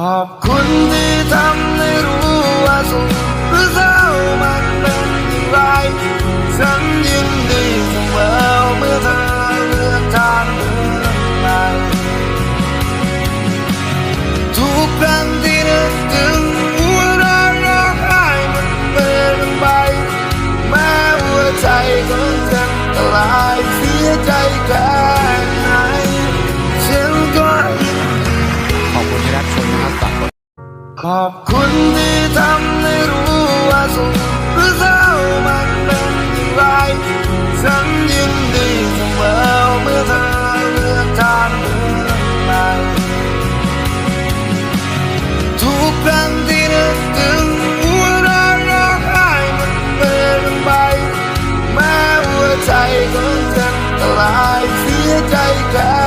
ขอบคุณที่ทำให้รู้ว่าสุขหรือเศร้ามันเป็นอย่างไรฉันยินดีเสมอเมื่อเธอเลือกทางเดินไปทุกครั้งที่นึกถึงหัวเราะร้องไห้มันเปลี่ยนไปแม้หัวใจของฉันจะลายเสียใจแค่ ขอบคุณที่ทำให้รู้ว่าสุขหรือเศร้ามันเป็นอย่างไรฉันยินดีเสมอเมื่อเธอเลือกทางเลือกใม่ทุกครั้งที่นึกถึงหัวรางร้องไห้มันเป็นไปแม้หัวใจของฉันละลายเสียใจแค่